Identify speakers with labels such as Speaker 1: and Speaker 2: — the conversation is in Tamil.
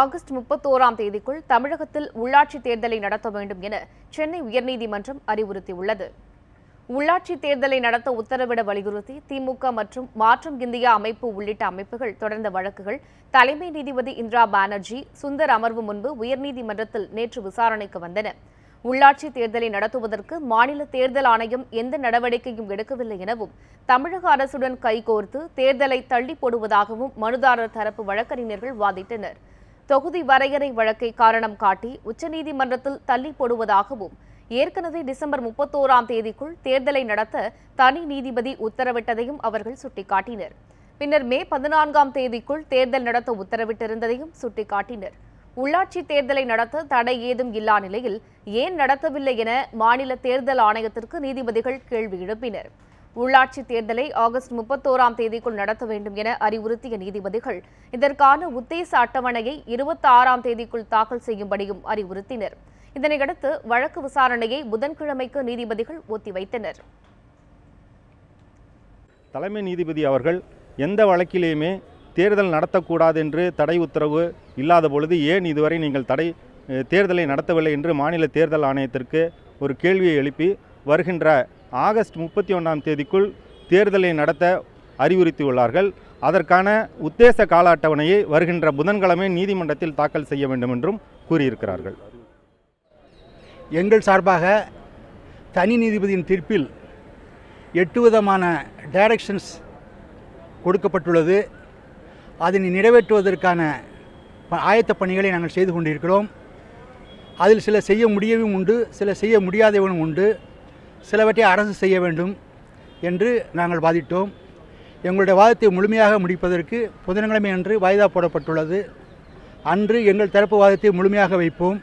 Speaker 1: ஆகஸ்ட் முப்பத்தோராம் தேதிக்குள் தமிழகத்தில் உள்ளாட்சி தேர்தலை நடத்த வேண்டும் என சென்னை உயர்நீதிமன்றம் அறிவுறுத்தியுள்ளது. உள்ளாட்சி தேர்தலை நடத்த உத்தரவிட வலியுறுத்தி திமுக மற்றும் மாற்றம் இந்தியா அமைப்பு உள்ளிட்ட அமைப்புகள் தொடர்ந்த வழக்குகள் தலைமை நீதிபதி இந்திரா பானர்ஜி சுந்தர் அமர்வு முன்பு உயர்நீதிமன்றத்தில் நேற்று விசாரணைக்கு வந்தன. உள்ளாட்சி தேர்தலை நடத்துவதற்கு மாநில தேர்தல் ஆணையம் எந்த நடவடிக்கையும் எடுக்கவில்லை எனவும் தமிழக அரசுடன் கைகோர்த்து தேர்தலை தள்ளி போடுவதாகவும் மனுதாரர் தரப்பு வழக்கறிஞர்கள் வாதிட்டனர். தொகுதி வரையறை வழக்கை காரணம் காட்டி உச்சநீதிமன்றத்தில் தள்ளி போடுவதாகவும் ஏற்கனவே டிசம்பர் முப்பத்தோராம் தேதிக்குள் தேர்தலை நடத்த தனி நீதிபதி உத்தரவிட்டதையும் அவர்கள் சுட்டிக்காட்டினர். பின்னர் மே பதினான்காம் தேதிக்குள் தேர்தல் நடத்த உத்தரவிட்டிருந்ததையும் சுட்டிக்காட்டினர். உள்ளாட்சி தேர்தலை நடத்த தடை ஏதும் இல்லா நிலையில் ஏன் நடத்தவில்லை என மாநில தேர்தல் ஆணையத்திற்கு நீதிபதிகள் கேள்வி எழுப்பினர். உள்ளாட்சி தேர்தலை ஆகஸ்ட் முப்பத்தோராம் தேதிக்குள் நடத்த வேண்டும் என அறிவுறுத்திய நீதிபதிகள் இதற்கான உத்தேச அட்டவணையை இருபத்தி ஆறாம் தேதிக்குள் தாக்கல் செய்யும்படியும் அறிவுறுத்தினர். இதனையடுத்து வழக்கு விசாரணையை புதன்கிழமைக்கு நீதிபதிகள் ஒத்திவைத்தனர்.
Speaker 2: தலைமை நீதிபதி அவர்கள் எந்த வழக்கிலேயுமே தேர்தல் நடத்தக்கூடாது என்று தடை உத்தரவு இல்லாத பொழுது ஏன் இதுவரை நீங்கள் தடை தேர்தலை நடத்தவில்லை என்று மாநில தேர்தல் ஆணையத்திற்கு ஒரு கேள்வியை எழுப்பி வருகின்ற ஆகஸ்ட் முப்பத்தி ஒன்றாம் தேதிக்குள் தேர்தலை நடத்த அறிவுறுத்தியுள்ளார்கள். அதற்கான உத்தேச கால அட்டவணையை வருகின்ற புதன்கிழமை நீதிமன்றத்தில் தாக்கல் செய்ய வேண்டும் என்றும் கூறியிருக்கிறார்கள்.
Speaker 3: எங்கள் சார்பாக தனி நீதிபதியின் தீர்ப்பில் எட்டு விதமான டைரக்ஷன்ஸ் கொடுக்கப்பட்டுள்ளது. அதனை நிறைவேற்றுவதற்கான ப- ஆயத்த பணிகளை நாங்கள் செய்து கொண்டிருக்கிறோம். அதில் சில செய்ய முடியவும் உண்டு சில செய்ய முடியாதவனும் உண்டு. சிலவற்றை அரசு செய்ய வேண்டும் என்று நாங்கள் வாதிட்டோம். எங்களுடைய வாதத்தை முழுமையாக முடிப்பதற்கு புதன்கிழமை அன்று வாய்தா போடப்பட்டுள்ளது. அன்று எங்கள் தரப்பு வாதத்தை முழுமையாக வைப்போம்.